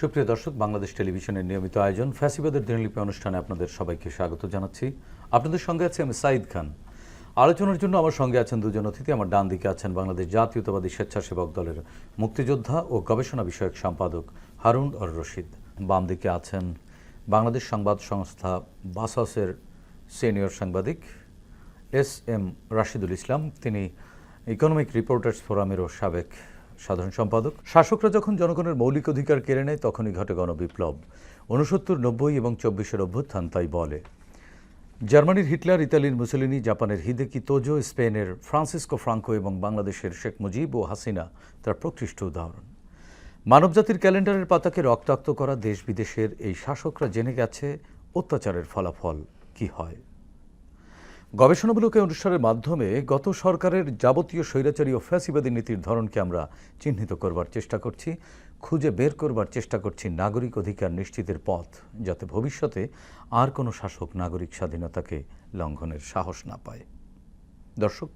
সুপ্রিয় দর্শক, বাংলাদেশ টেলিভিশনের নিয়মিত আয়োজন ফ্যাসিবাদের দিনলিপি অনুষ্ঠানে আপনাদের সবাইকে স্বাগত জানাচ্ছি। আপনাদের সঙ্গে আছে আমি সাইদ খান। আলোচনার জন্য আমার সঙ্গে আছেন দুজন অতিথি। আমার ডান দিকে আছেন বাংলাদেশ জাতীয়তাবাদী স্বেচ্ছাসেবক দলের মুক্তিযোদ্ধা ও গবেষণা বিষয়ক সম্পাদক হারুন অর রশিদ। বাম দিকে আছেন বাংলাদেশ সংবাদ সংস্থা বাসাসের সিনিয়র সাংবাদিক এস এম রাশিদুল ইসলাম। তিনি ইকোনমিক রিপোর্টার্স ফোরামেরও সাবেক সাধারণ সম্পাদক। শাসকরা যখন জনগণের মৌলিক অধিকার কেড়ে নেয়, তখনই ঘটে গণবিপ্লব। উনসত্তর নব্বই এবং চব্বিশের অভ্যুত্থান তাই বলে। জার্মানির হিটলার, ইতালির মুসলিনি, জাপানের হিদেকি তোজো, স্পেনের ফ্রান্সিসকো ফ্রাঙ্কো এবং বাংলাদেশের শেখ মুজিব ও হাসিনা তার প্রকৃষ্ট উদাহরণ। মানবজাতির ক্যালেন্ডারের পাতাকে রক্তাক্ত করা দেশ বিদেশের এই শাসকরা জেনে গেছে অত্যাচারের ফলাফল কি হয়। গবেষণামূলক এই অনুষ্ঠানের মাধ্যমে গত সরকারের যাবতীয় স্বৈরাচারী ও ফ্যাসিবাদী নীতির ধরনকে আমরা চিহ্নিত করবার চেষ্টা করছি, খুঁজে বের করবার চেষ্টা করছি নাগরিক অধিকার নিশ্চিতের পথ, যাতে ভবিষ্যতে আর কোনো শাসক নাগরিক স্বাধীনতাকে লঙ্ঘনের সাহস না পায়। দর্শক,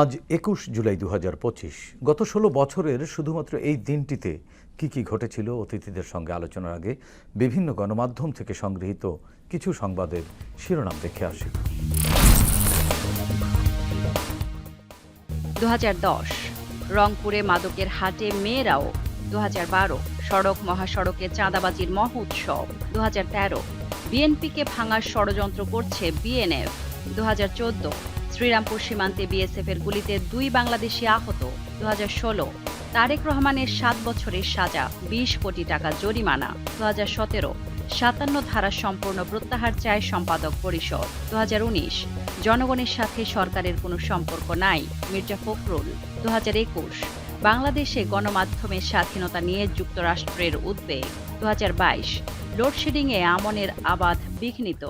আজ একুশ জুলাই দু হাজার পঁচিশ, গত ষোলো বছরের শুধুমাত্র এই দিনটিতে কি কি ঘটেছিল, অতিথিদের সঙ্গে আলোচনার আগে বিভিন্ন গণমাধ্যম থেকে সংগৃহীত কিছু সংবাদের শিরোনাম দেখে আসি। দু রংপুরে মাদকের হাটে মেয়েরাও। দু সড়ক মহাসড়কে চাঁদাবাজির মহোৎসব দু বিএনপিকে ভাঙার ষড়যন্ত্র করছে বিএনএফ। দু হাজার চোদ্দ, শ্রীরামপুর সীমান্তে বিএসএফ এর গুলিতে দুই বাংলাদেশি আহত। দু হাজার ষোলো, তারেক রহমানের সাত বছরের সাজা, বিশ কোটি টাকা জরিমানা। দু হাজার সতেরো সাতান্ন ধারা সম্পূর্ণ প্রত্যাহার চায় সম্পাদক পরিষদ। দু হাজার উনিশ, জনগণের সাথে সরকারের কোনো সম্পর্ক নাই, মির্জা ফখরুল। দু হাজার একুশ, বাংলাদেশে গণমাধ্যমের স্বাধীনতা নিয়ে যুক্তরাষ্ট্রের উদ্বেগ। দু হাজার বাইশ, লোডশেডিংয়ে আমনের আবাদ বিঘ্নিত।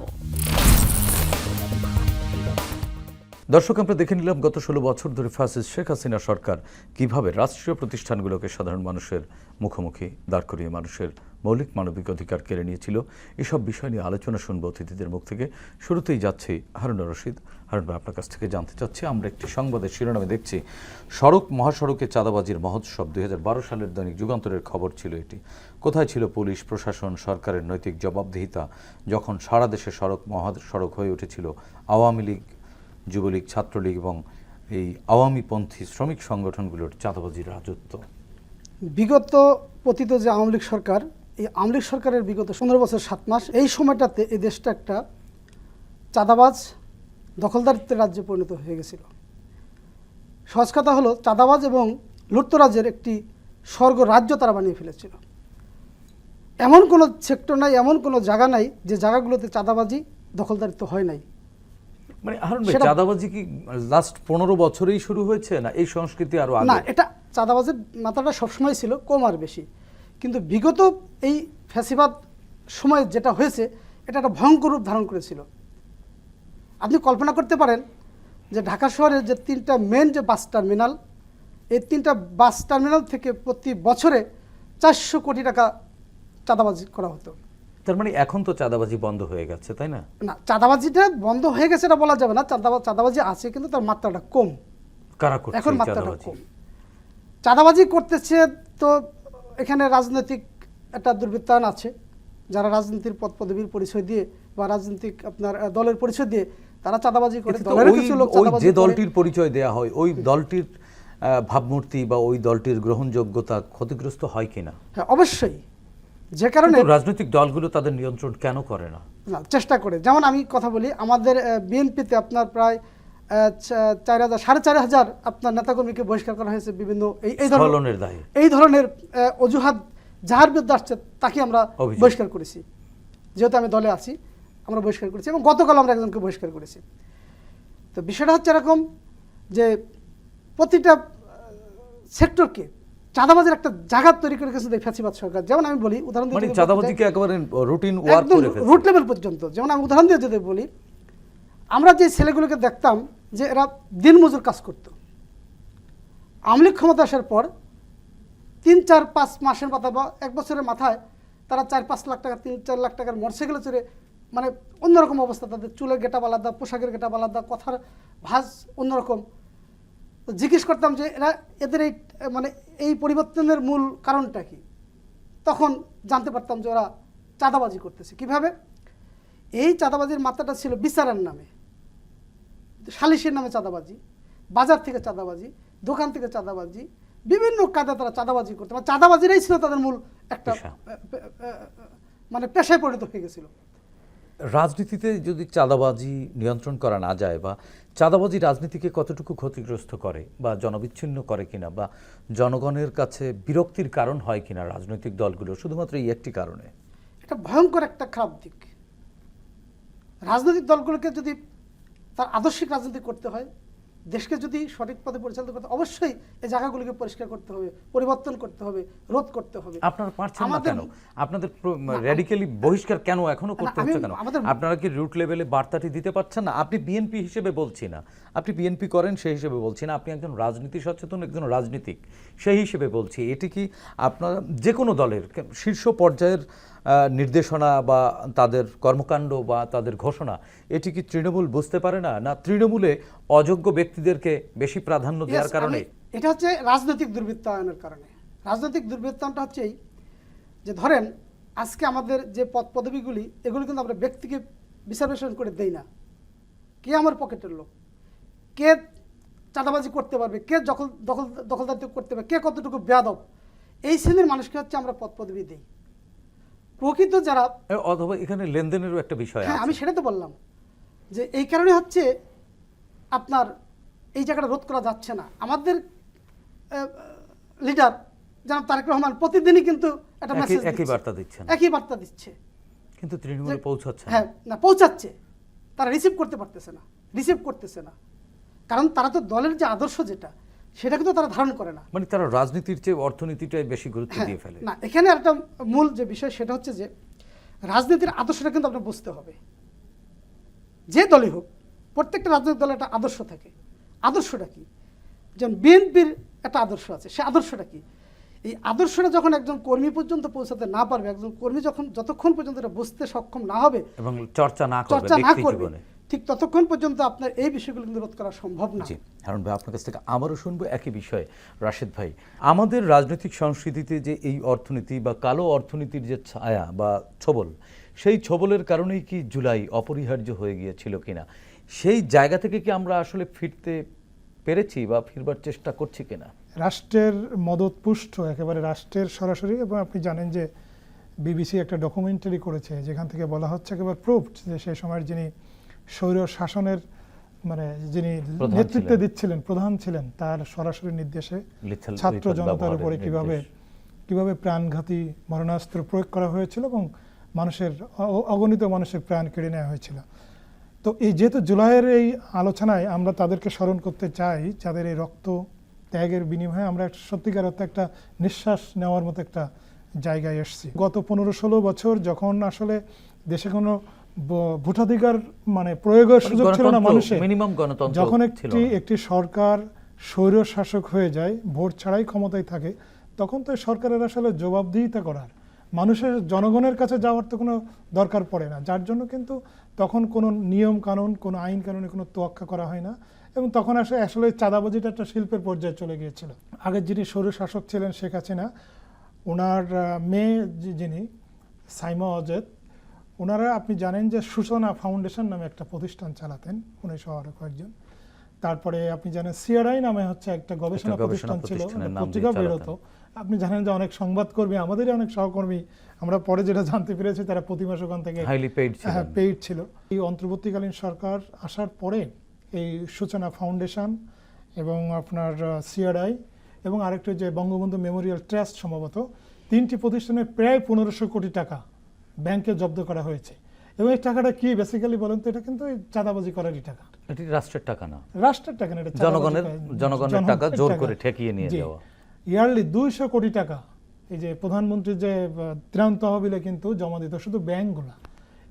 দর্শক, আমরা দেখে নিলাম গত ষোলো বছর ধরে ফ্যাসিস্ট শেখ হাসিনা সরকার কীভাবে রাষ্ট্রীয় প্রতিষ্ঠানগুলোকে সাধারণ মানুষের মুখোমুখি দাঁড় করিয়ে মানুষের মৌলিক মানবিক অধিকার কেড়ে নিয়েছিল, এসব বিষয় নিয়ে আলোচনা শুনব অতিথিদের মুখ থেকে। শুরুতেই যাচ্ছি হারুন রশিদ। হারুন আপনার কাছ থেকে জানতে চাচ্ছি, আমরা একটি সংবাদের শিরোনামে দেখছি, সড়ক মহাসড়কে চাঁদাবাজির মহোৎসব দুই হাজার বারো সালের দৈনিক যুগান্তরের খবর ছিল এটি। কোথায় ছিল পুলিশ, প্রশাসন, সরকারের নৈতিক জবাবদিহিতা, যখন সারা দেশে সড়ক মহাসড়ক হয়ে উঠেছিল আওয়ামী লীগ যুবলীগ, ছাত্রলীগ এবং এই আওয়ামীপন্থী শ্রমিক সংগঠনগুলোর চাঁদাবাজির রাজত্ব। বিগত পতিত যে আওয়ামী লীগ সরকার, এই আওয়ামী লীগ সরকারের বিগত পনেরো বছর সাত মাস, এই সময়টাতে এই দেশটা একটা চাঁদাবাজ, দখলদারিত্বের রাজ্যে পরিণত হয়ে গেছিল। সহজ কথা হলো, চাঁদাবাজ এবং লুট্তরাজ্যের একটি স্বর্গ রাজ্য তারা বানিয়ে ফেলেছিল। এমন কোনো সেক্টর নাই, এমন কোনো জায়গা নাই যে জায়গাগুলোতে চাঁদাবাজি, দখলদারিত্ব হয় নাই। মানে হারুন ভাই চাঁদাবাজি কি লাস্ট পনেরো বছরেই শুরু হয়েছে না এই সংস্কৃতি আরও না এটা চাঁদাবাজের মাত্রাটা সবসময় ছিল কম আর বেশি। কিন্তু বিগত এই ফ্যাসিবাদ সময় যেটা হয়েছে এটা একটা ভয়ঙ্কর রূপ ধারণ করেছিল। আপনি কল্পনা করতে পারেন যে ঢাকা শহরের যে তিনটা মেন যে বাস টার্মিনাল এই তিনটা বাস টার্মিনাল থেকে প্রতি বছরে চারশো কোটি টাকা চাঁদাবাজি করা হতো। তার মানে এখন তো চাঁদাবাজি বন্ধ হয়ে গেছে তাই না? না চাঁদাবাজিটা বন্ধ হয়ে গেছে এটা বলা যাবে না চাঁদাবাজ চাঁদাবাজি আছে কিন্তু তার মাত্রাটা কম। কারা করছে এখন মাত্রাটা কম। চাঁদাবাজি করতেছে তো এখানে রাজনৈতিক একটা দুর্বৃত্তায়ন আছে যারা রাজনীতির পদ পদবীর পরিচয় দিয়ে বা রাজনৈতিক আপনার দলের পরিচয় দিয়ে তারা চাঁদাবাজি করে। দলের ওই- কিছু লোক যে দলটির পরিচয় দেয়া হয় ওই দলটির ভাবমূর্তি বা ওই দলটির গ্রহণযোগ্যতা ক্ষতিগ্রস্ত হয় কিনা? হ্যাঁ অবশ্যই। যে কারণে রাজনৈতিক দলগুলো তাদের নিয়ন্ত্রণ কেন করে না? চেষ্টা করে। যেমন আমি কথা বলি আমাদের বিএনপিতে আপনার প্রায় চার হাজার সাড়ে চার হাজার আপনার নেতাকর্মীকে বহিষ্কার করা হয়েছে বিভিন্ন এই এই ধরনের এই ধরনের অজুহাত যাহার বিরুদ্ধে আসছে তাকে আমরা বহিষ্কার করেছি। যেহেতু আমি দলে আছি আমরা বহিষ্কার করেছি এবং গতকাল আমরা একজনকে বহিষ্কার করেছি। তো বিষয়টা হচ্ছে এরকম যে প্রতিটা সেক্টরকে চাঁদাবাজের একটা জায়গা তৈরি করে গেছে ফ্যাসিবাদ সরকার। যেমন আমি বলি উদাহরণ দিয়ে মানে চাঁদাবাজিকে একেবারে রুটিন ওয়ার্ক করে ফেলছে? রুট লেভেল পর্যন্ত। যেমন আমি উদাহরণ দিয়ে যদি বলি আমরা যে ছেলেগুলোকে দেখতাম যে এরা দিনমজুর কাজ করতো। আমলিক ক্ষমতা আসার পর তিন চার পাঁচ মাসের মাথায় বা এক বছরের মাথায় তারা চার পাঁচ লাখ টাকা তিন চার লাখ টাকার মোটরসাইকেলে চড়ে মানে অন্যরকম অবস্থা তাদের চুলের গেটা আলাদা পোশাকের গেটাপ আলাদা কথার ভাজ অন্যরকম। তো জিজ্ঞেস করতাম যে এরা এদের এই মানে এই পরিবর্তনের মূল কারণটা কি? তখন জানতে পারতাম যে ওরা চাঁদাবাজি করতেছে। কীভাবে? এই চাঁদাবাজির মাত্রাটা ছিল বিচারের নামে। সালিশের নামে চাঁদাবাজি বাজার থেকে চাঁদাবাজি দোকান থেকে চাঁদাবাজি বিভিন্ন কাজে তারা চাঁদাবাজি করতো। মানে চাঁদাবাজিরাই ছিল তাদের মূল একটা মানে পেশায় পরিণত হয়ে গেছিল। রাজনীতিতে যদি চাঁদাবাজি নিয়ন্ত্রণ করা না যায় বা চাঁদাবাজি রাজনীতিকে কতটুকু ক্ষতিগ্রস্ত করে বা জনবিচ্ছিন্ন করে কিনা বা জনগণের কাছে বিরক্তির কারণ হয় কিনা রাজনৈতিক দলগুলো, শুধুমাত্র এই একটি কারণে? এটা ভয়ঙ্কর একটা খারাপ দিক। রাজনৈতিক দলগুলোকে যদি তার আদর্শিক রাজনীতি করতে হয় দেশকে যদি সঠিক পথে পরিচালিত করতে অবশ্যই এই জায়গাগুলোকে পরিষ্কার করতে হবে পরিবর্তন করতে হবে রোধ করতে হবে। আপনারা পারছেন না কেন? আপনাদের রেডিক্যালি বহিষ্কার কেন এখনও করতে হচ্ছে কেন? আপনারা কি রুট লেভেলে বার্তাটি দিতে পারছেন না? আপনি বিএনপি হিসেবে বলছি না। আপনি বিএনপি করেন সেই হিসেবে বলছি না। আপনি একজন রাজনীতি সচেতন একজন রাজনীতিক সেই হিসেবে বলছি। এটি কি আপনার যে কোনো দলের শীর্ষ পর্যায়ের নির্দেশনা বা তাদের কর্মকাণ্ড বা তাদের ঘোষণা এটি কি তৃণমূল বুঝতে পারে না? না তৃণমূলে অযোগ্য ব্যক্তিদেরকে বেশি প্রাধান্য দেওয়ার কারণে? এটা হচ্ছে রাজনৈতিক দুর্বৃত্তায়নের কারণে। রাজনৈতিক দুর্বৃত্তায়নটা হচ্ছে এই যে ধরেন আজকে আমাদের যে পদ পদবিগুলি এগুলো কিন্তু আমরা ব্যক্তিকে বিচার বিশ্লেষণ করে দেই না। কে আমার পকেটের লোক? কে চাঁদাবাজি করতে পারবে? কে দখল দখল দখলদারিত্ব করতে পারবে? কে কতটুকু বেয়াদব? এই শ্রেণির মানুষকে হচ্ছে আমরা পদ পদবি দিই। প্রকৃত যারা অথবা এখানে লেনদেনেরও একটা বিষয় হ্যাঁ আমি সেটা তো বললাম যে এই কারণে হচ্ছে আপনার এই জায়গাটা রোধ করা যাচ্ছে না। আমাদের লিডার জনাব তারেক রহমান প্রতিদিনই কিন্তু একটা মেসেজ একই বার্তা দিচ্ছে একই বার্তা দিচ্ছে। কিন্তু তৃণমূলে পৌঁছাচ্ছে হ্যাঁ না পৌঁছাচ্ছে। তারা রিসিভ করতে পারতেছে না রিসিভ করতেছে না। কারণ তারা তো দলের যে আদর্শ যেটা সেটা কিন্তু তারা ধারণ করে না। মানে তারা রাজনীতির চেয়ে অর্থনীতিটাই বেশি গুরুত্ব হ্যাঁ, দিয়ে ফেলে। না এখানে একটা মূল যে বিষয় সেটা হচ্ছে যে রাজনীতির আদর্শটা কিন্তু আপনার বুঝতে হবে। যে দলই হোক প্রত্যেকটা রাজনৈতিক দলের একটা আদর্শ থাকে। আদর্শটা কি? যেমন বিএনপির একটা আদর্শ আছে সে আদর্শটা কি? এই আদর্শটা যখন একজন কর্মী পর্যন্ত পৌঁছাতে না পারবে একজন কর্মী যখন যতক্ষণ পর্যন্ত এটা বুঝতে সক্ষম না হবে এবং চর্চা না চর্চা না করবে ঠিক ততক্ষণ পর্যন্ত আপনার এই বিষয়গুলো কিন্তু রোধ করা সম্ভব না। জি হারুন ভাই আপনার কাছ থেকে আবারও শুনব একই বিষয়ে। রাশেদ ভাই আমাদের রাজনৈতিক সংস্কৃতিতে যে এই অর্থনীতি বা কালো অর্থনীতির যে ছায়া বা ছবল সেই ছবলের কারণেই কি জুলাই অপরিহার্য হয়ে গিয়েছিল কিনা? সেই জায়গা থেকে কি আমরা আসলে ফিরতে পেরেছি বা ফিরবার চেষ্টা করছি কিনা? রাষ্ট্রের মদতপুষ্ট একেবারে রাষ্ট্রের সরাসরি এবং আপনি জানেন যে বিবিসি একটা ডকুমেন্টারি করেছে যেখান থেকে বলা হচ্ছে একেবারে প্রুফড যে সেই সময়ের যিনি স্বৈর শাসনের মানে যিনি নেতৃত্ব দিচ্ছিলেন প্রধান ছিলেন তার সরাসরি নির্দেশে ছাত্র জনতার উপরে কীভাবে কীভাবে প্রাণঘাতী মরণাস্ত্র প্রয়োগ করা হয়েছিল এবং মানুষের অগণিত মানুষের প্রাণ কেড়ে নেওয়া হয়েছিল। তো এই যেহেতু জুলাইয়ের এই আলোচনায় আমরা তাদেরকে স্মরণ করতে চাই যাদের এই রক্ত ত্যাগের বিনিময়ে আমরা একটা সত্যিকার অর্থে একটা নিঃশ্বাস নেওয়ার মতো একটা জায়গায় এসেছি। গত পনেরো ষোলো বছর যখন আসলে দেশে কোনো ভোটাধিকার মানে প্রয়োগের মানে সুযোগ ছিল না মানুষের। minimum গণতন্ত্র যখন একটি একটি সরকার স্বৈর শাসক হয়ে যায় ভোট ছাড়াই ক্ষমতায় থাকে তখন তো সরকারের আসলে জবাবদিহিতা করার। মানুষের জনগণের কাছে যাওয়ার তো কোনো দরকার পড়ে না। যার জন্য কিন্তু তখন কোনো নিয়ম কানুন কোনো আইন কানুনে কোনো তোয়াক্কা করা হয় না এবং তখন আসলে আসলে চাঁদাবাজিটা একটা শিল্পের পর্যায়ে চলে গিয়েছিল। আগের যিনি স্বৈর শাসক ছিলেন শেখ হাসিনা ওনার মেয়ে যিনি সাইমা অজেদ ওনারা আপনি জানেন যে সূচনা ফাউন্ডেশন নামে একটা প্রতিষ্ঠান চালাতেন উনি শহরে কয়েকজন। তারপরে আপনি জানেন সিআরআই নামে হচ্ছে একটা গবেষণা প্রতিষ্ঠান ছিল পত্রিকা বেরোতো। আপনি জানেন যে অনেক সংবাদকর্মী আমাদেরই অনেক সহকর্মী আমরা পরে যেটা জানতে পেরেছি তারা প্রতি মাসে ওখান থেকে পেইড হ্যাঁ পেইড ছিল। এই অন্তর্বর্তীকালীন সরকার আসার পরে এই সূচনা ফাউন্ডেশন এবং আপনার সিআরআই এবং আরেকটা যে বঙ্গবন্ধু মেমোরিয়াল ট্রাস্ট সম্ভবত তিনটি প্রতিষ্ঠানের প্রায় পনেরোশো কোটি টাকা ব্যাংকে জব্দ করা হয়েছে। এবং এই টাকাটা কি? বেসিক্যালি বলেন তো এটা কিন্তু চাঁদাবাজি করারই টাকা। এটি রাষ্ট্রের টাকা না? রাষ্ট্রের টাকা না এটা জনগণের জনগণের টাকা জোর করে ঠেকিয়ে নিয়ে যাওয়া। ইয়ারলি দুইশো কোটি টাকা। এই যে প্রধানমন্ত্রীর যে ত্রাণ তহবিলে কিন্তু জমা দিত শুধু ব্যাংকগুলা।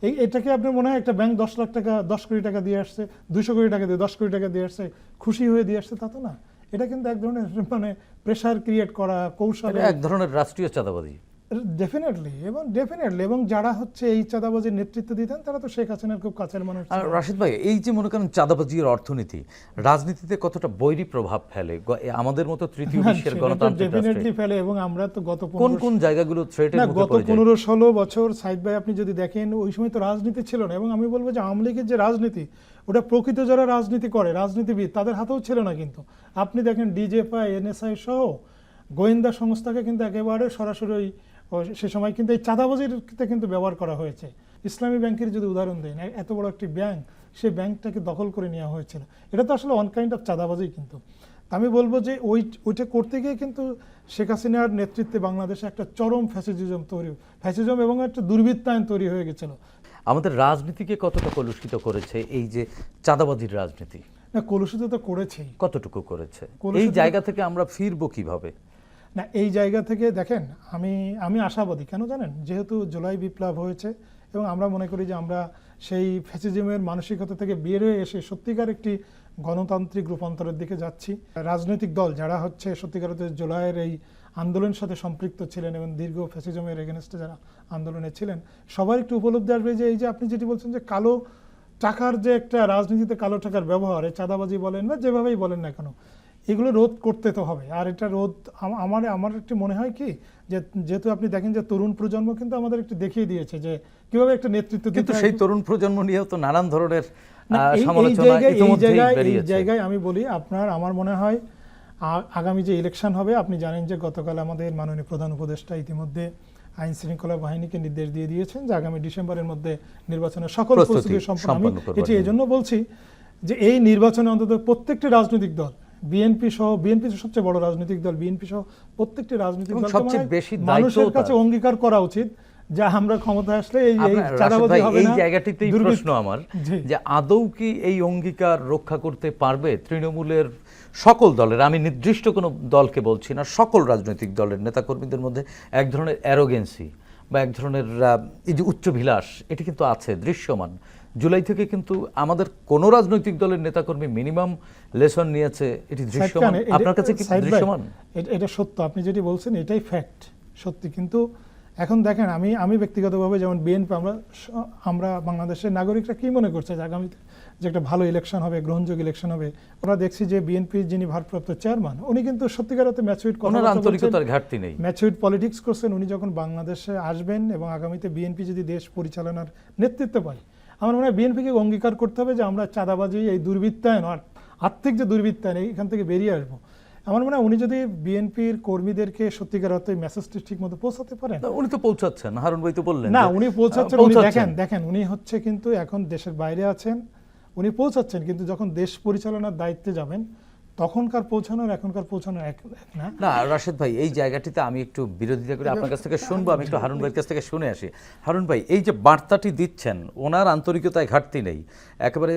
এই এটাকে আপনার মনে হয় একটা ব্যাংক দশ লাখ টাকা দশ কোটি টাকা দিয়ে আসছে দুইশো কোটি টাকা দিয়ে দশ কোটি টাকা দিয়ে আসছে খুশি হয়ে দিয়ে আসছে তা তো না। এটা কিন্তু এক ধরনের মানে প্রেশার ক্রিয়েট করা কৌশল এক ধরনের রাষ্ট্রীয় চাঁদাবাজি। ডেফিনেটলি এবং ডেফিনেটলি এবং যারা হচ্ছে এই চাঁদাবাজির নেতৃত্ব দিতেন তারা তো শেখ হাসিনার খুব কাছের মানুষ আর রাশিদ ভাই এই যে মনে করেন চাঁদাবাজির অর্থনীতি রাজনীতিতে কতটা বৈরী প্রভাব ফেলে? আমাদের মতো তৃতীয় বিশ্বের গণতান্ত্রিক ডেফিনেটলি ফেলে এবং আমরা তো গত কোন কোন জায়গাগুলো থ্রেটের মুখে গত পড়ে যায়? পনেরো ষোলো বছর সাইদ ভাই আপনি যদি দেখেন ওই সময় তো রাজনীতি ছিল না এবং আমি বলব যে আওয়ামী লীগের যে রাজনীতি ওটা প্রকৃত যারা রাজনীতি করে রাজনীতিবিদ তাদের হাতেও ছিল না কিন্তু। আপনি দেখেন ডিজেফআই এনএসআই সহ গোয়েন্দা সংস্থাকে কিন্তু একেবারে সরাসরি সে সময় কিন্তু এই চাঁদাবাজিতে কিন্তু ব্যবহার করা হয়েছে। ইসলামী ব্যাংকের যদি উদাহরণ দেন এত বড় একটি ব্যাংক সেই ব্যাংকটাকে দখল করে নেওয়া হয়েছিল। এটা তো আসলে অন কাইন্ড অফ চাঁদাবাজি কিন্তু। আমি বলব যে ওই ওইটা করতে গিয়ে কিন্তু শেখ হাসিনার নেতৃত্বে বাংলাদেশে একটা চরম ফ্যাসিজম তৈরি ফ্যাসিজম এবং একটা দুর্বৃত্তায়ন তৈরি হয়ে গেছিল। আমাদের রাজনীতিকে কতটা কলুষিত করেছে এই যে চাঁদাবাজির রাজনীতি? না কলুষিত তো করেছেই। কতটুকু করেছে? এই জায়গা থেকে আমরা ফিরবো কীভাবে? না, এই জায়গা থেকে দেখেন, আমি আমি আশাবাদী। কেন জানেন? যেহেতু জুলাই বিপ্লব হয়েছে এবং আমরা মনে করি যে আমরা সেই ফ্যাসিজমের মানসিকতা থেকে বের হয়ে এসে সত্যিকার একটি গণতান্ত্রিক রূপান্তরের দিকে যাচ্ছি। রাজনৈতিক দল যারা হচ্ছে সত্যিকার জুলাইয়ের এই আন্দোলনের সাথে সম্পৃক্ত ছিলেন এবং দীর্ঘ ফ্যাসিজমের এগেনস্টে যারা আন্দোলনে ছিলেন, সবার একটু উপলব্ধি আসবে যে এই যে আপনি যেটি বলছেন যে কালো টাকার যে একটা রাজনীতিতে কালো টাকার ব্যবহার, এই চাঁদাবাজি বলেন বা যেভাবেই বলেন না কেন এগুলো রোধ করতে তো হবে। আর এটা রোধ আমার আমার একটি মনে হয় কি যে যেহেতু আপনি দেখেন যে তরুণ প্রজন্ম কিন্তু আমাদের একটু দেখিয়ে দিয়েছে যে কীভাবে একটা নেতৃত্ব কিন্তু সেই তরুণ প্রজন্ম নিয়েও তো নানান ধরনের সমালোচনা জায়গায় এই আমি বলি আপনার আমার মনে হয় আগামী যে ইলেকশন হবে আপনি জানেন যে গতকাল আমাদের মাননীয় প্রধান উপদেষ্টা ইতিমধ্যে আইন শৃঙ্খলা বাহিনীকে নির্দেশ দিয়ে দিয়েছেন যে আগামী ডিসেম্বরের মধ্যে নির্বাচনের সকল প্রস্তুতি সম্পন্ন আমি এটি এই জন্য। জন্য বলছি যে এই নির্বাচনে অন্তত প্রত্যেকটি রাজনৈতিক দল বিএনপি সহ বিএনপি সবচেয়ে বড় রাজনৈতিক দল বিএনপি সহ প্রত্যেকটি রাজনৈতিক দল সবচেয়ে বেশি মানুষের কাছে অঙ্গীকার করা উচিত যে আমরা ক্ষমতা আসলে এই চাঁদাবাজি হবে এই জায়গাটিতেই প্রশ্ন আমার যে আদৌ কি এই অঙ্গীকার রক্ষা করতে পারবে তৃণমূলের সকল দলের? আমি নির্দিষ্ট কোনো দলকে বলছি না সকল রাজনৈতিক দলের নেতাকর্মীদের মধ্যে এক ধরনের অ্যারোগেন্সি বা এক ধরনের এই যে উচ্চভিলাষ এটি কিন্তু আছে দৃশ্যমান। জুলাই থেকে কিন্তু আমাদের কোন রাজনৈতিক দলের নেতাকর্মী মিনিমাম লেসন নিয়েছে এটি দৃশ্যমান। আপনার কাছে কি দৃশ্যমান? এটা- সত্য। আপনি যেটি বলছেন এটাই ফ্যাক্ট সত্যি। কিন্তু এখন দেখেন আমি আমি ব্যক্তিগতভাবে যেমন বিএনপি আমরা আমরা বাংলাদেশের নাগরিকরা কি মনে করছে যে আগামীতে যে একটা ভালো ইলেকশন হবে গ্রহণযোগ্য ইলেকশন হবে? ওরা দেখছি যে বিএনপি যিনি ভারপ্রাপ্ত চেয়ারম্যান উনি কিন্তু সত্যিকার অর্থে ম্যাচুইট ওনার আন্তরিকতার ঘাটতি নেই। ম্যাচুইড পলিটিক্স করছেন উনি যখন বাংলাদেশে আসবেন এবং আগামীতে বিএনপি যদি দেশ পরিচালনার নেতৃত্ব পায় আমার মনে হয় বিএনপিকে অঙ্গীকার করতে হবে যে আমরা চাঁদাবাজি এই দুর্বৃত্তায়ন আর আর্থিক যে দুর্বৃত্তায়ন এখান থেকে বেরিয়ে আসব। আমার মনে হয় উনি যদি বিএনপির কর্মীদেরকে সত্যিকার অর্থে মেসেজটি ঠিক মতো পৌঁছাতে পারেন। উনি তো পৌঁছাচ্ছেন। হারুন ভাই তো বললেন না উনি পৌঁছাচ্ছেন উনি দেখেন দেখেন উনি হচ্ছে কিন্তু এখন দেশের বাইরে আছেন উনি পৌঁছাচ্ছেন কিন্তু যখন দেশ পরিচালনার দায়িত্বে যাবেন তখনকার পৌঁছানোর, এখনকার পৌঁছানো এক এক না? না, রাশেদ ভাই, এই জায়গাটিতে আমি একটু বিরোধিতা করে আপনার কাছ থেকে শুনব, আমি একটু হারুন ভাইয়ের কাছ থেকে শুনে আসি। হারুন ভাই, এই যে বার্তাটি দিচ্ছেন, ওনার আন্তরিকতায় ঘাটতি নেই, একেবারে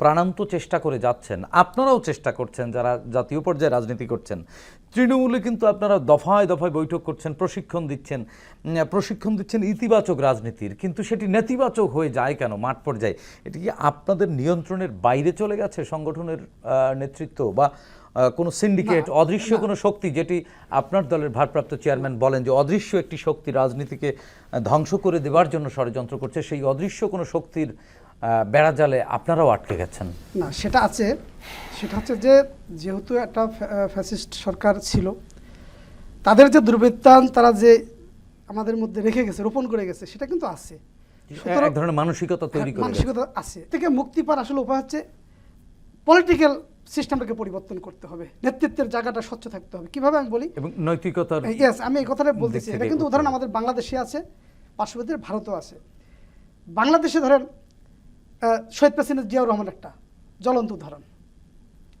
প্রাণান্ত চেষ্টা করে যাচ্ছেন, আপনারাও চেষ্টা করছেন, যারা জাতীয় পর্যায়ে রাজনীতি করছেন তৃণমূলে কিন্তু আপনারা দফায় দফায় বৈঠক করছেন প্রশিক্ষণ দিচ্ছেন প্রশিক্ষণ দিচ্ছেন ইতিবাচক রাজনীতির। কিন্তু সেটি নেতিবাচক হয়ে যায় কেন মাঠ পর্যায়ে? এটি কি আপনাদের নিয়ন্ত্রণের বাইরে চলে গেছে সংগঠনের নেতৃত্ব বা কোনো সিন্ডিকেট অদৃশ্য কোনো শক্তি যেটি আপনার দলের ভারপ্রাপ্ত চেয়ারম্যান বলেন যে অদৃশ্য একটি শক্তি রাজনীতিকে ধ্বংস করে দেওয়ার জন্য ষড়যন্ত্র করছে সেই অদৃশ্য কোনো শক্তির আহ, বেড়াজালে আপনারাও আটকে গেছেন? না সেটা আছে। সেটা হচ্ছে যে যেহেতু একটা ফ্যাসিস্ট সরকার ছিল তাদের যে দুর্বৃত্তান তারা যে আমাদের মধ্যে রেখে গেছে রোপণ করে গেছে সেটা কিন্তু আছে। এক ধরনের মানসিকতা তৈরি হ্যাঁ, করে মানসিকতা আছে। থেকে মুক্তি পাওয়ার আসলে উপায় হচ্ছে পলিটিক্যাল সিস্টেমটাকে পরিবর্তন করতে হবে। নেতৃত্বের জায়গাটা স্বচ্ছ থাকতে হবে। কীভাবে আমি বলি? এবং নৈতিকতার ইয়েস আমি এই কথাটা বলতেছি। এটা কিন্তু উদাহরণ আমাদের বাংলাদেশে আছে পার্শ্ববর্তী ভারতও আছে। বাংলাদেশে ধরেন শহীদ প্রেসিডেন্ট জিয়াউর রহমান একটা জ্বলন্ত উদাহরণ।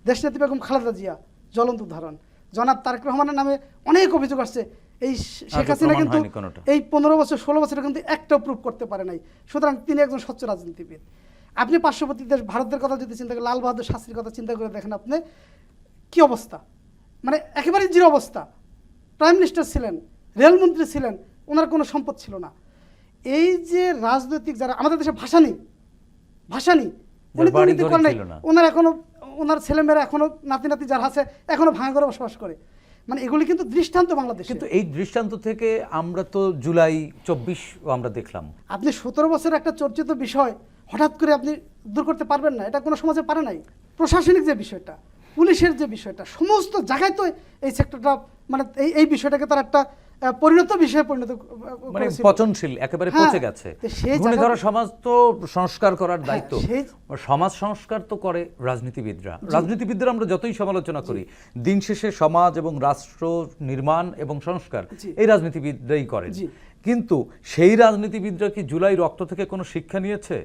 দেশনেত্রী বেগম খালেদা জিয়া জ্বলন্ত উদাহরণ। জনাব তারেক রহমানের নামে অনেক অভিযোগ আসছে। এই শেখ হাসিনা কিন্তু এই পনেরো বছর ষোলো বছরে কিন্তু একটাও প্রুভ করতে পারে নাই। সুতরাং তিনি একজন স্বচ্ছ রাজনীতিবিদ। আপনি পার্শ্ববর্তী দেশ ভারতের কথা যদি চিন্তা করেন লাল বাহাদুর শাস্ত্রীর কথা চিন্তা করে দেখেন আপনি কি অবস্থা? মানে একেবারে জিরো অবস্থা। প্রাইম মিনিস্টার ছিলেন রেলমন্ত্রী ছিলেন ওনার কোনো সম্পদ ছিল না। এই যে রাজনৈতিক যারা আমাদের দেশে ভাষা নেই ভাষা নেই। উনি দুর্নীতি করেন নাই ওনার এখনও ওনার ছেলেমেয়েরা এখনও নাতি নাতি যারা আছে এখনও ভাঙা ঘরে বসবাস করে। মানে এগুলি কিন্তু দৃষ্টান্ত বাংলাদেশ। কিন্তু এই দৃষ্টান্ত থেকে আমরা তো জুলাই চব্বিশ আমরা দেখলাম। আপনি সতেরো বছরের একটা চর্চিত বিষয় হঠাৎ করে আপনি দূর করতে পারবেন না এটা কোনো সমাজে পারে নাই। প্রশাসনিক যে বিষয়টা পুলিশের যে বিষয়টা সমস্ত জায়গায় তো এই সেক্টরটা মানে এই এই বিষয়টাকে তার একটা পরিণত বিষয়ে পরিণত মানে পচনশীল একেবারে হ্যাঁ, পচে গেছে। সেই সমাজ তো সংস্কার করার হ্যাঁ, দায়িত্ব। সমাজ সংস্কার তো করে রাজনীতিবিদরা। রাজনীতিবিদরা আমরা যতই সমালোচনা করি দিন শেষে সমাজ এবং রাষ্ট্র নির্মাণ এবং সংস্কার এই রাজনীতিবিদরাই করেন। কিন্তু সেই রাজনীতিবিদরা কি জুলাই রক্ত থেকে কোনো শিক্ষা নিয়েছে?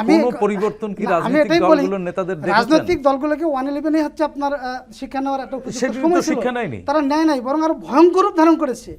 আমি পরিবর্তন কি রাজনৈতিক দলগুলোর নেতাদের রাজনৈতিক দলগুলোকে ওয়ান ইলেভেনে হচ্ছে আপনার শিক্ষা নেওয়ার একটা সময় শিক্ষা নেয়নি। তারা নেয় নাই বরং আরও ভয়ঙ্কর রূপ ধারণ করেছে।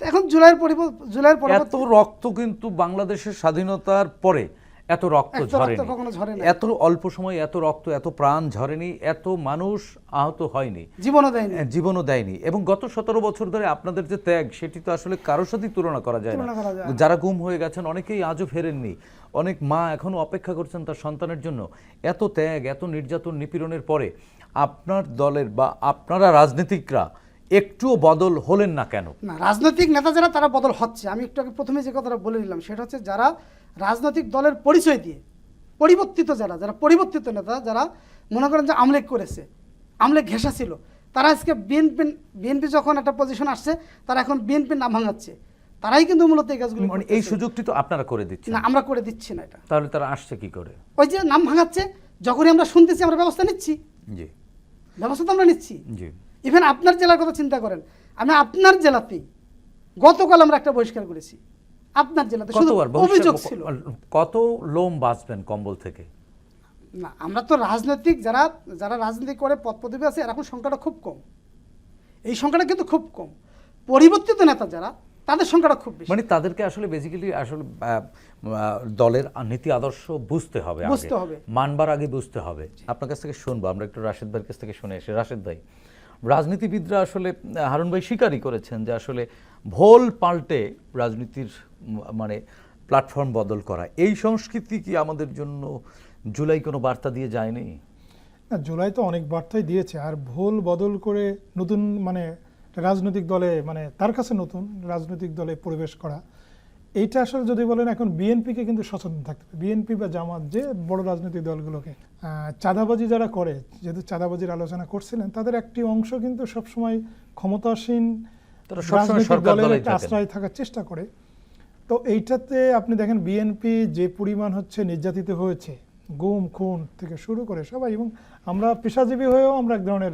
এখন জুলাইয়ের পরিবর্তন জুলাইয়ের এত রক্ত কিন্তু বাংলাদেশের স্বাধীনতার পরে এত রক্ত ঝরেনি। ঝরে এত অল্প সময় এত রক্ত এত প্রাণ ঝরেনি এত মানুষ আহত হয়নি। জীবনও দেয়নি। জীবনও দেয়নি। এবং গত সতেরো বছর ধরে আপনাদের যে ত্যাগ সেটি তো আসলে কারোর সাথেই তুলনা করা যায় না। করা। যারা গুম হয়ে গেছেন অনেকেই আজও ফেরেননি। অনেক মা এখনও অপেক্ষা করছেন তার সন্তানের জন্য। এত ত্যাগ এত নির্যাতন নিপীড়নের পরে আপনার দলের বা আপনারা রাজনীতিকরা একটুও বদল হলেন না কেন? না রাজনৈতিক নেতা যারা তারা বদল হচ্ছে। আমি একটু আগে প্রথমে যে কথাটা বলে নিলাম সেটা হচ্ছে যারা রাজনৈতিক দলের পরিচয় দিয়ে পরিবর্তিত যারা যারা পরিবর্তিত নেতা যারা মনে করেন যে আমলেক করেছে আমলেক ঘেঁষা ছিল তারা আজকে বিএনপি বিএনপি যখন একটা পজিশন আসছে তারা এখন বিএনপির নাম ভাঙাচ্ছে। তারাই কিন্তু মূলত এই কাজগুলো মানে এই সুযোগটি তো আপনারা করে দিচ্ছেন। না আমরা করে দিচ্ছি না এটা। তাহলে তারা আসছে কি করে? ওই যে নাম ভাঙাচ্ছে যখনই আমরা শুনতেছি আমরা ব্যবস্থা নিচ্ছি। জি। ব্যবস্থা তো আমরা নিচ্ছি। জি। ইভেন আপনার জেলার কথা চিন্তা করেন আমি আপনার জেলাতেই গতকাল আমরা একটা বহিষ্কার করেছি। আপনার জেলাতে শুধু কতবার? অভিযোগ ছিল। কত লোম বাঁচবেন কম্বল থেকে? না আমরা তো রাজনৈতিক যারা যারা রাজনীতি করে পদ পদবি আছে এখন সংখ্যাটা খুব কম। এই সংখ্যাটা কিন্তু খুব কম। পরিবর্তিত নেতা যারা তাদের সংখ্যাটা খুব বেশি। মানে তাদেরকে আসলে বেসিক্যালি আসলে দলের নীতি আদর্শ বুঝতে হবে বুঝতে হবে। মানবার আগে বুঝতে হবে। আপনার কাছ থেকে শুনব আমরা একটু রাশেদ ভাইয়ের কাছ থেকে শুনে এসে রাশেদ ভাই রাজনীতিবিদরা আসলে হারুন ভাই স্বীকারই করেছেন যে আসলে ভোল পাল্টে রাজনীতির মানে প্ল্যাটফর্ম বদল করা। এই সংস্কৃতি কি আমাদের জন্য জুলাই কোনো বার্তা দিয়ে যায়নি? না জুলাই তো অনেক বার্তাই দিয়েছে। আর ভুল বদল করে নতুন মানে রাজনৈতিক দলে মানে তার কাছে নতুন রাজনৈতিক দলে প্রবেশ করা এইটা আসলে যদি বলেন এখন বিএনপিকে কিন্তু সচেতন থাকতে হবে। বিএনপি বা জামাত যে বড় রাজনৈতিক দলগুলোকে চাঁদাবাজি যারা করে যেহেতু চাঁদাবাজির আলোচনা করছিলেন তাদের একটি অংশ কিন্তু সবসময় ক্ষমতাসীন রাজনৈতিক দলের। আশ্রয় থাকার চেষ্টা করে। তো এইটাতে আপনি দেখেন বিএনপি যে পরিমাণ হচ্ছে নির্যাতিত হয়েছে, গুম, খুন থেকে শুরু করে সবাই, এবং আমরা পেশাজীবী হয়েও আমরা এক ধরনের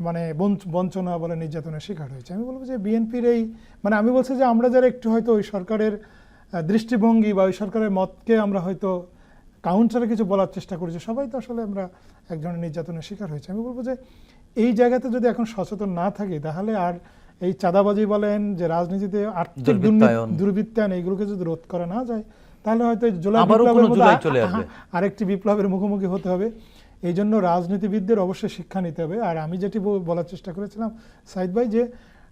মানে বঞ্চ- বঞ্চনা বলে নির্যাতনের শিকার হয়েছে। আমি বলব যে বিএনপির এই মানে আমি বলছি যে আমরা যারা একটু হয়তো ওই সরকারের দৃষ্টিভঙ্গি বা ওই সরকারের মতকে আমরা হয়তো কাউন্টারে কিছু বলার চেষ্টা করেছি সবাই তো আসলে আমরা এক ধরনের নির্যাতনের শিকার হয়েছে। আমি বলব যে এই জায়গাতে যদি এখন সচেতন না থাকি, তাহলে আর এই চাঁদাবাজি বলেন যে রাজনীতিতে আর্থিক দুর্বৃত্তায়ন। এইগুলোকে যদি রোধ করা না যায় তাহলে হয়তো জুলাই বিপ্লবের। আরেকটি বিপ্লবের মুখোমুখি হতে হবে এই জন্য রাজনীতিবিদদের অবশ্যই শিক্ষা নিতে হবে আর আমি যেটি বলার চেষ্টা করেছিলাম সাইদ ভাই যে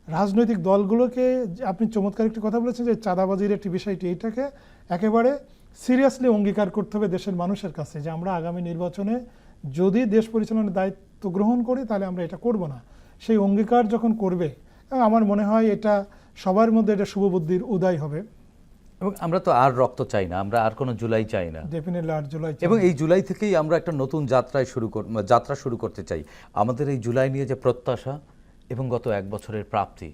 রাজনৈতিক দলগুলোকে আপনি চমৎকার একটি কথা বলেছেন যে চাঁদাবাজির একটি বিষয়টি এইটাকে একেবারে সিরিয়াসলি অঙ্গীকার করতে হবে দেশের মানুষের কাছে যে আমরা আগামী নির্বাচনে যদি দেশ পরিচালনার দায়িত্ব গ্রহণ করি তাহলে আমরা এটা করব না সেই অঙ্গীকার যখন করবে আমার মনে হয় এটা সবার মধ্যে এটা শুভবুদ্ধির উদয় হবে। এবং আমরা তো আর রক্ত চাই না আমরা আর কোনো জুলাই চাই না। ডেফিনেটলি আর জুলাই এবং এই জুলাই থেকেই আমরা একটা নতুন যাত্রায় শুরু কর যাত্রা শুরু করতে চাই। আমাদের এই জুলাই নিয়ে যে প্রত্যাশা এবং গত এক বছরের প্রাপ্তি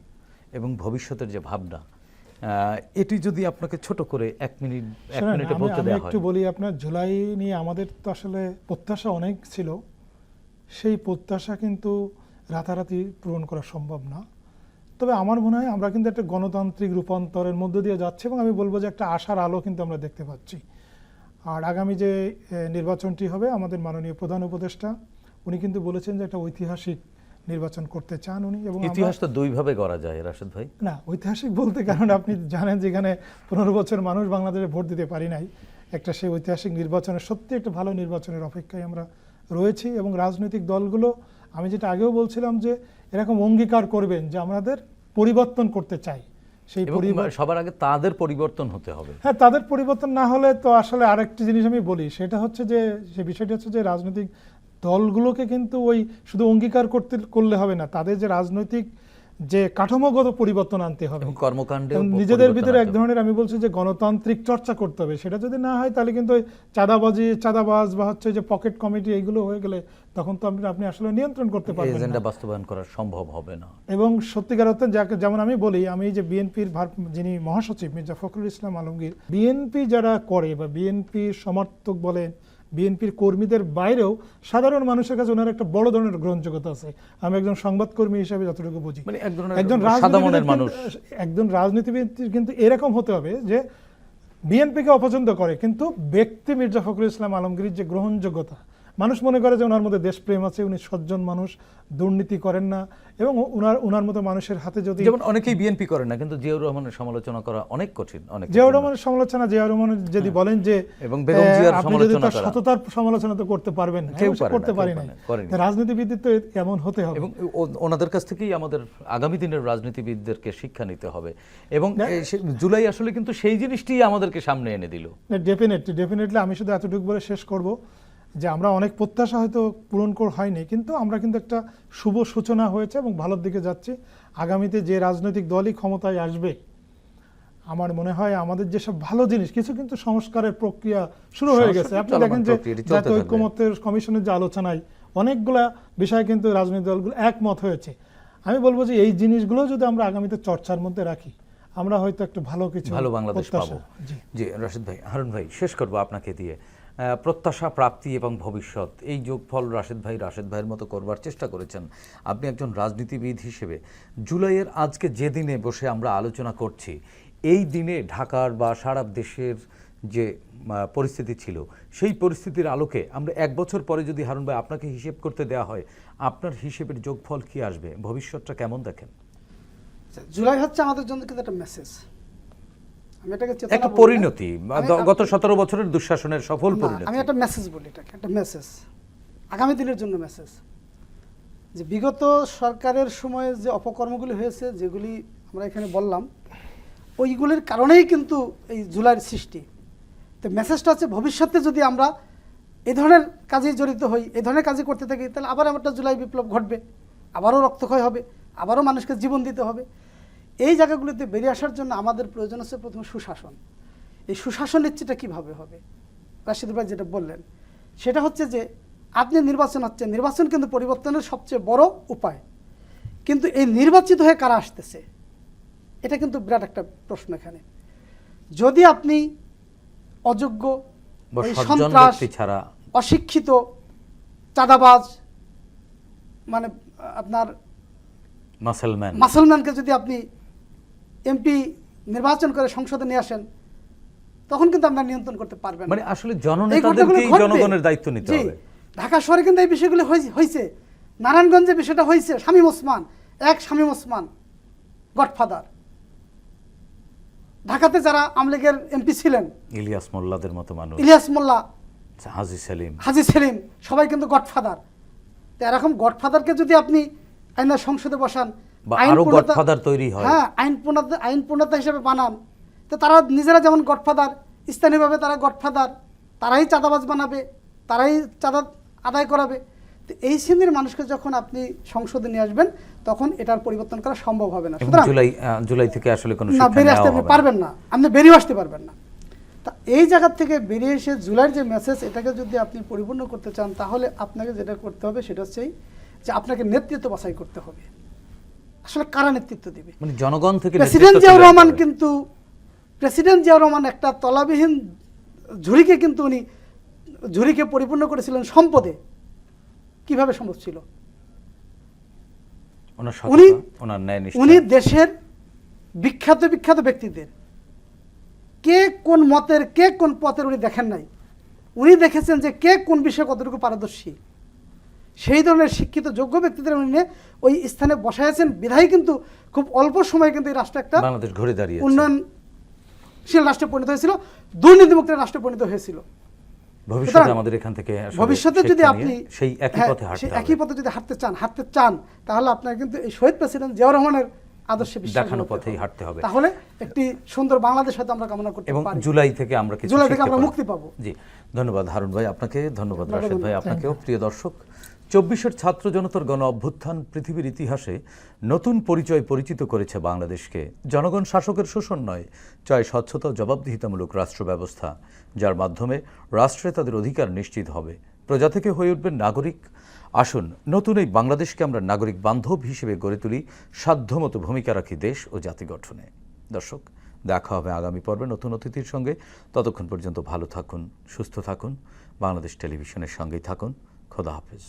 এবং ভবিষ্যতের যে ভাবনা এটি যদি আপনাকে ছোট করে এক মিনিট এক মিনিটে বলতে দেওয়া হয় একটু বলি আপনার জুলাই নিয়ে আমাদের তো আসলে প্রত্যাশা অনেক ছিল। সেই প্রত্যাশা কিন্তু রাতারাতি পূরণ করা সম্ভব না। তবে আমার মনে হয় আমরা কিন্তু একটা গণতান্ত্রিক রূপান্তরের মধ্য দিয়ে যাচ্ছি এবং আমি বলব যে একটা আশার আলো কিন্তু আমরা দেখতে পাচ্ছি। আর আগামী যে নির্বাচনটি হবে আমাদের মাননীয় প্রধান উপদেষ্টা উনি কিন্তু বলেছেন যে একটা ঐতিহাসিক নির্বাচন করতে চান উনি এবং ইতিহাস তো দুইভাবে করা যায় রাশেদ ভাই। না ঐতিহাসিক বলতে কারণ আপনি জানেন যেখানে পনেরো বছর মানুষ বাংলাদেশে ভোট দিতে পারি নাই। একটা সেই ঐতিহাসিক নির্বাচনের সত্যি একটা ভালো নির্বাচনের অপেক্ষায় আমরা রয়েছি এবং রাজনৈতিক দলগুলো আমি যেটা আগেও বলছিলাম যে এরকম অঙ্গীকার করবেন যে আমাদের পরিবর্তন করতে চাই। সেই পরিবার সবার আগে তাদের পরিবর্তন হতে হবে। হ্যাঁ তাদের পরিবর্তন না হলে তো আসলে আরেকটি জিনিস আমি বলি সেটা হচ্ছে যে সে বিষয়টি হচ্ছে যে রাজনৈতিক দলগুলোকে কিন্তু ওই শুধু অঙ্গীকার করতে করলে হবে না। তাদের যে রাজনৈতিক যে কাঠামোগত পরিবর্তন আনতে হবে। কর্মকাণ্ডে নিজেদের ভিতরে এক ধরনের আমি বলছি যে গণতান্ত্রিক চর্চা করতে হবে। সেটা যদি না হয় তাহলে কিন্তু চাঁদাবাজি চাঁদাবাজ বা হচ্ছে যে পকেট কমিটি এইগুলো হয়ে গেলে তখন তো আপনি আপনি আসলে নিয়ন্ত্রণ করতে পারবেন এজেন্ডা বাস্তবায়ন করা সম্ভব হবে না। এবং সত্যিকার অর্থে যাকে যেমন আমি বলি আমি যে বিএনপির ভার যিনি মহাসচিব মির্জা ফখরুল ইসলাম আলমগীর বিএনপি যারা করে বা বিএনপি সমর্থক বলেন বিএনপির কর্মীদের বাইরেও সাধারণ মানুষের কাছে ওনার একটা বড় ধরনের গ্রহণযোগ্যতা আছে। আমি একজন সংবাদকর্মী হিসেবে যতটুকু বুঝি। মানে একজন একজন রাজনীতিবিদ কিন্তু এরকম হতে হবে যে বিএনপিকে অপছন্দ করে কিন্তু ব্যক্তি মির্জা ফখরুল ইসলাম আলমগীর যে গ্রহণযোগ্যতা মানুষ মনে করে যে ওনার মধ্যে দেশপ্রেম আছে উনি সজ্জন মানুষ দুর্নীতি করেন না এবং ওনার ওনার মতো মানুষের হাতে যদি যেমন অনেকেই বিএনপি করে না কিন্তু জিয়াউর রহমানের সমালোচনা করা অনেক কঠিন অনেক জিয়াউর রহমানের সমালোচনা জিয়াউর রহমান যদি বলেন যে এবং বেগম জিয়ার আহ, আপনি যদি সমালোচনা তার করা। সততার সমালোচনা তো করতে পারবেন না। কেউ করতে পারি না। না, করেনি। রাজনীতিবিদ তো এমন হতে হবে। এবং ওনাদের কাছ থেকেই আমাদের আগামী দিনের রাজনীতিবিদদেরকে শিক্ষা নিতে হবে। এবং জুলাই আসলে কিন্তু সেই জিনিসটি আমাদেরকে সামনে এনে দিল। ডেফিনেটলি ডেফিনেটলি আমি শুধু এতটুকু বলে শেষ করব। যে আমরা অনেক প্রত্যাশা হয়তো পূরণ কর হয়নি কিন্তু আমরা কিন্তু একটা শুভ সূচনা হয়েছে এবং ভালোর দিকে যাচ্ছি। আগামীতে যে রাজনৈতিক দলই ক্ষমতায় আসবে আমার মনে হয় আমাদের যেসব ভালো জিনিস কিছু কিন্তু সংস্কারের প্রক্রিয়া শুরু হয়ে গেছে। আপনি দেখেন যে জাতীয়। ঐক্যমত্যের কমিশনের যে আলোচনায় অনেকগুলা বিষয় কিন্তু রাজনৈতিক দলগুলো একমত হয়েছে। আমি বলব যে এই জিনিসগুলো যদি আমরা আগামীতে চর্চার মধ্যে রাখি আমরা হয়তো একটু ভালো কিছু ভালো বাংলাদেশ পাবো। জি রাশিদ ভাই হারুন ভাই শেষ করব আপনাকে দিয়ে। প্রত্যাশা প্রাপ্তি এবং ভবিষ্যৎ। এই যোগফল রাশেদ ভাই রাশেদ ভাইয়ের মতো করবার চেষ্টা করেছেন। আপনি একজন রাজনীতিবিদ হিসেবে। জুলাইয়ের আজকে যে দিনে বসে আমরা আলোচনা করছি এই দিনে ঢাকার বা সারা দেশের যে পরিস্থিতি ছিল সেই পরিস্থিতির আলোকে আমরা এক বছর পরে যদি হারুন ভাই আপনাকে হিসেব করতে দেওয়া হয় আপনার হিসেবের যোগফল কি আসবে? ভবিষ্যৎটা কেমন দেখেন? আচ্ছা, জুলাই হচ্ছে আমাদের জন্য কিন্তু একটা মেসেজ একটা। পরিণতি গত সতেরো বছরের দুঃশাসনের সফল পরিণতি। আমি একটা মেসেজ বলি এটাকে একটা মেসেজ আগামী দিনের জন্য মেসেজ যে বিগত সরকারের সময়ে যে অপকর্মগুলি হয়েছে যেগুলি আমরা এখানে বললাম ওইগুলির কারণেই কিন্তু এই জুলাইয়ের সৃষ্টি। তো মেসেজটা হচ্ছে ভবিষ্যতে যদি আমরা এই ধরনের কাজে জড়িত হই এই ধরনের কাজে করতে থাকি তাহলে আবার একটা জুলাই বিপ্লব ঘটবে। আবারও রক্তক্ষয় হবে আবারও মানুষকে জীবন দিতে হবে। এই জায়গাগুলিতে বেরিয়ে আসার জন্য আমাদের প্রয়োজন হচ্ছে প্রথমে সুশাসন। এই সুশাসন নিশ্চিতটা কীভাবে হবে? রাশিদ ভাই যেটা বললেন সেটা হচ্ছে যে আপনি নির্বাচন হচ্ছে নির্বাচন কিন্তু পরিবর্তনের সবচেয়ে বড় উপায়। কিন্তু এই নির্বাচিত হয়ে কারা আসতেছে? এটা কিন্তু বিরাট একটা প্রশ্ন এখানে। যদি আপনি অযোগ্য সন্ত্রাস ছাড়া। অশিক্ষিত চাঁদাবাজ মানে আপনার মাসেলম্যান মাসলম্যানকে যদি আপনি এমপি নির্বাচন করে সংসদে নিয়ে আসেন তখন কিন্তু আপনার নিয়ন্ত্রণ করতে পারবেন মানে আসলে জননেতাদেরকেই জনগণের দায়িত্ব নিতে হবে। ঢাকা শহরে কিন্তু এই বিষয়গুলো হয়েছে- নারায়ণগঞ্জে বিষয়টা হয়েছে শামীম ওসমান এক শামীম ওসমান গডফাদার। ঢাকাতে যারা আমলিগের এমপি ছিলেন ইলিয়াস মোল্লাদের মতো মানুষ। ইলিয়াস মোল্লা হাজি সেলিম। হাজি সেলিম সবাই কিন্তু গডফাদার। তো এরকম গডফাদারকে যদি আপনি আইনার সংসদে বসান বা আইন আরও পূর্ণতা- গডফাদার তৈরি হয়। হ্যাঁ আইন পূর্ণতা আইন পূর্ণতা হিসেবে বানান। তো তারা নিজেরা যেমন গডফাদার স্থানীয়ভাবে তারা গডফাদার তারাই চাঁদাবাজ বানাবে তারাই চাঁদা আদায় করাবে। তো এই শ্রেণির মানুষকে যখন আপনি সংসদে নিয়ে আসবেন তখন এটার পরিবর্তন করা সম্ভব হবে না। সুতরাং জুলাই জুলাই থেকে আসলে কোনো না বেরিয়ে আসতে আপনি পারবেন না। আপনি বেরিয়ে আসতে পারবেন না। তা এই জায়গা থেকে বেরিয়ে এসে জুলাইয়ের যে মেসেজ এটাকে যদি আপনি পরিপূর্ণ করতে চান তাহলে আপনাকে যেটা করতে হবে সেটা হচ্ছে যে আপনাকে নেতৃত্ব বাছাই করতে হবে। আসলে কারা নেতৃত্ব দিবে? মানে জনগণ থেকে প্রেসিডেন্ট জিয়াউর রহমান কিন্তু প্রেসিডেন্ট জিয়াউর রহমান একটা তলাবিহীন ঝুড়িকে কিন্তু উনি ঝুড়িকে পরিপূর্ণ করেছিলেন সম্পদে। কীভাবে সম্ভব ছিল? উনি। উনি দেশের বিখ্যাত বিখ্যাত ব্যক্তিদের। কে কোন মতের কে কোন পথের উনি দেখেন নাই। উনি দেখেছেন যে কে কোন বিষয়ে কতটুকু পারদর্শী। সেই ধরনের শিক্ষিত যোগ্য ব্যক্তিদের উনি নিয়ে ওই স্থানে বসাইছেন বিধায় কিন্তু খুব অল্প সময়ে কিন্তু এই রাষ্ট্র একটা বাংলাদেশ ঘুরে দাঁড়িয়েছে। উন্নয়নশীল রাষ্ট্রে পরিণত হয়েছিল দুর্নীতিমুক্ত রাষ্ট্রে পরিণত হয়েছিল। ভবিষ্যতে আমাদের এখান থেকে ভবিষ্যতে যদি আপনি সেই একই হ্যাঁ, পথে হাঁটতে একই পথে যদি হাঁটতে চান হাঁটতে চান তাহলে আপনার কিন্তু এই শহীদ প্রেসিডেন্ট জিয়াউর রহমানের আদর্শে দেখানো পথেই। হাঁটতে হবে। তাহলে একটি সুন্দর বাংলাদেশ হয়তো আমরা কামনা করতে এবং জুলাই থেকে আমরা কিছু জুলাই থেকে আমরা মুক্তি পাবো। জি ধন্যবাদ হারুন ভাই আপনাকে ধন্যবাদ রাশেদ ভাই। আপনাকেও। প্রিয় দর্শক চব্বিশের ছাত্র জনতার গণ অভ্যুত্থান পৃথিবীর ইতিহাসে নতুন পরিচয় পরিচিত করেছে বাংলাদেশকে। জনগণ শাসকের শোষণ নয় চাই স্বচ্ছতা, জবাবদিহিতামূলক রাষ্ট্র ব্যবস্থা যার মাধ্যমে রাষ্ট্রে তাদের অধিকার নিশ্চিত হবে। প্রজা থেকে হয়ে উঠবেন নাগরিক। আসুন, নতুন এই বাংলাদেশকে আমরা নাগরিক বান্ধব হিসেবে গড়ে তুলি সাধ্যমতো ভূমিকা রাখি দেশ ও জাতি গঠনে। দর্শক, দেখা হবে আগামী পর্বে নতুন অতিথির সঙ্গে। ততক্ষণ পর্যন্ত ভালো থাকুন, সুস্থ থাকুন। বাংলাদেশ টেলিভিশনের সঙ্গেই থাকুন। খোদা হাফেজ।